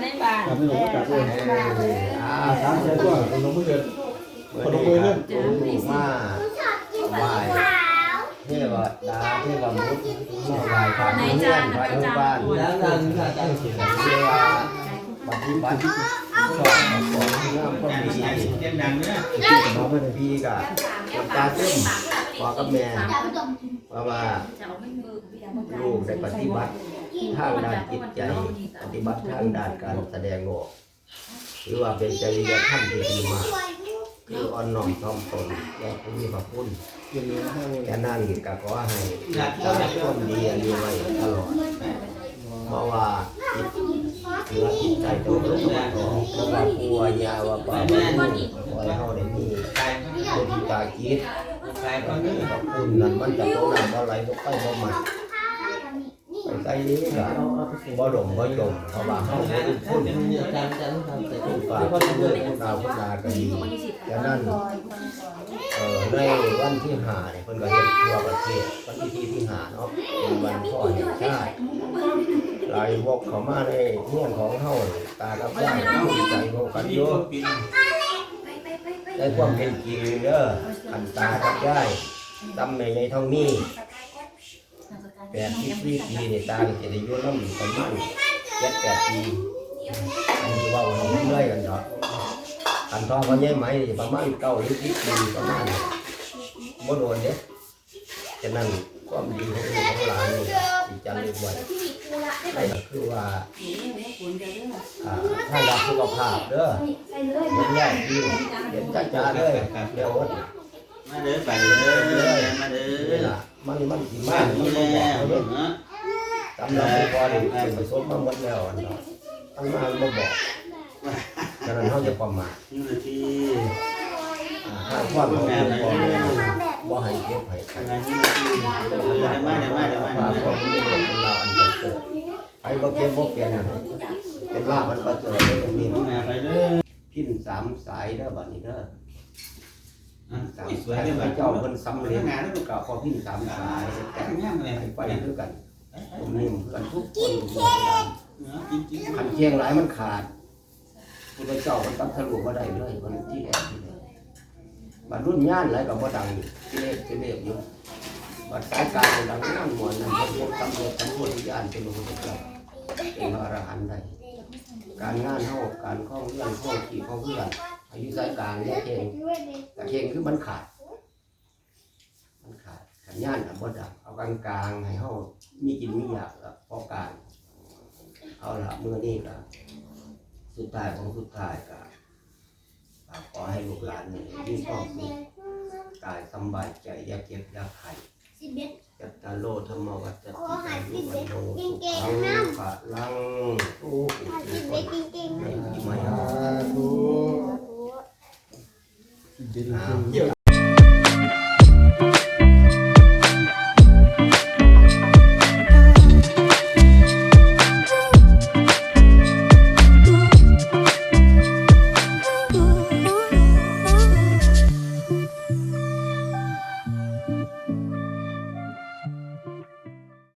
ในบ้านกลับไม่หลงกลับเลยอ่าสามแสนตัวลงมือเดือนคนลงมือเด้อลูกมาไหว้เทวดาเทวมนุษย์มาไหว้พระเพื่อนพระเจ้าบ้านแล้วนั่นค่ะอาจารย์เขียนเรียกว่าปฏิบัติชอบของงามความดีเสียงดังเนี่ยน้องเป็นพี่กับตาซึมพ่อกับแม่เพราะว่าลูกได้ปฏิบัติ ทางด้านจิตใจ ปฏิบัติทางด้านการแสดงออกหรือว่าเป็นจริยธรรมที่ดีมากคืออ่อนน้อมถ่อมตนแก่ผู้มีพระคุณกินเนื้อให้แค่นั้นก็ขอให้ทำคนดีอันนี้ไว้ตลอดเพราะว่าจิตเหนือจิตใจตัวรู้ตัวออกเพราะว่าปัวยาว่าป่าว่าขอให้เฮาได้มีใครคนตาจิตใครก็ก็มีนี่พระคุณนั้นมันจะโตน้ำบ่ไหลบ่ไปบ่มันไป ใส่นี้ก็บ่หลงบ่จมเพราะว่าเฮาบ่รู้คุณเป็นเนี่ยอาจารย์อาจารย์ทำแต่ผู้ผู้ฝากผู้เลืเดีอยวผู้ดาวผู้นาก็ดีฉะนั้นเอ่อในวันที่ห้าเนี่ยเพิ่นก็เฮ็ดทั่วประเทศวันที่ที่ที่ห้าเนาะเป็นวันพ่อแห่งชาติหลายวกเข้ามาในเมืองของเฮาตากับยายเฮาใจโมกันพี่โยก็ปีนในความเป็นจริงเด้ออันตากับยายตำในในเท่านี้ แปดสิบสี่ปีนี่ตาก็จะได้ยู่งน้ำประมาณเจ็ดแปดปีอันนี้ว่าเราเรื่อยกันเนาะอันทองเขาใหญ่ไหมประมาณเก้าหรือสิบปีประมาณนี้บ่โดนเด้ฉะนั้นความดีของลูกของหลานนี่ที่จะเรียกไว้นั่นก็คือว่าอ่าถ้ารักสุขภาพเด้อเห็นแล้วดีเห็นจ้าๆเลยเดี๋ยวมาเด้อไปเด้อมาเด้อ มันมันสิมามาแล้มันบ่บอกเขาเด้อวเนาะตำราบ่พอนี่เป็นผสมมาหมดแล้วอันเนาะตั้งมาบ่บอกฉะนั้นเฮาจะประมาทนี่นาทีอ่าถ้าความของคุณพ่อแม่บ่ให้เก็บให้ใครงานนี่นาทีเดี๋ยวมาเดี๋ยวมาเดี๋ยวมาพาเดี๋ยวพ่อมาแม่เป็นลาอันประเสริฐไอ้บ่เก็บบ่เปลี่ยนอันนี้เป็นลาบอันประเสริฐเลยตรงนี้มาไปเด้อพินสามสายเด้อบัดนี้เด้อ สามสวยสายเลยพบ้าระเจ้าเจ้าคเพิ่นนซ้ำสำเลเร็ยจงานแล้วก็ขอพินสามสายแต่งงานอะไรให้ไปไปเด้คืออกันผมนี่กันทุกคนทุกคนจริงจริงขันเชียงหลายมันขาดพุทธเจ้ามันตัดทะลุมาได้เลยมันที่แรกที่เลยบัดรุ่นย่านหลายกับบ่ดังที่เลขที่เลขอยู่บัดสายการดังย่านหมวนนั่นพวกตำรวจตำรวจย่านเป็นพระพุทธเจ้าเป็นพระอรหันต์ได้การงานเฮาการข้องเรื่องข้องขี่ข้องเพื่อน อายุสายกลางเนี่ยเข่งแต่เข่งคือมันขาด มันขาดขันย่านอะบ่ดังเอากลางกลางๆให้เฮามีกินมีอยากแล้วพอการเอาละเมื่อนี้ก็สุดท้ายของสุดท้ายก็ขอให้ลูกหลานนี่มีความสุขกายสำบายใจอย่าเก็บอย่าไข่จัตตาโลธรรมวัจจติอายุวันโนสุขังภะลังโอ้โหใน ที่ไม่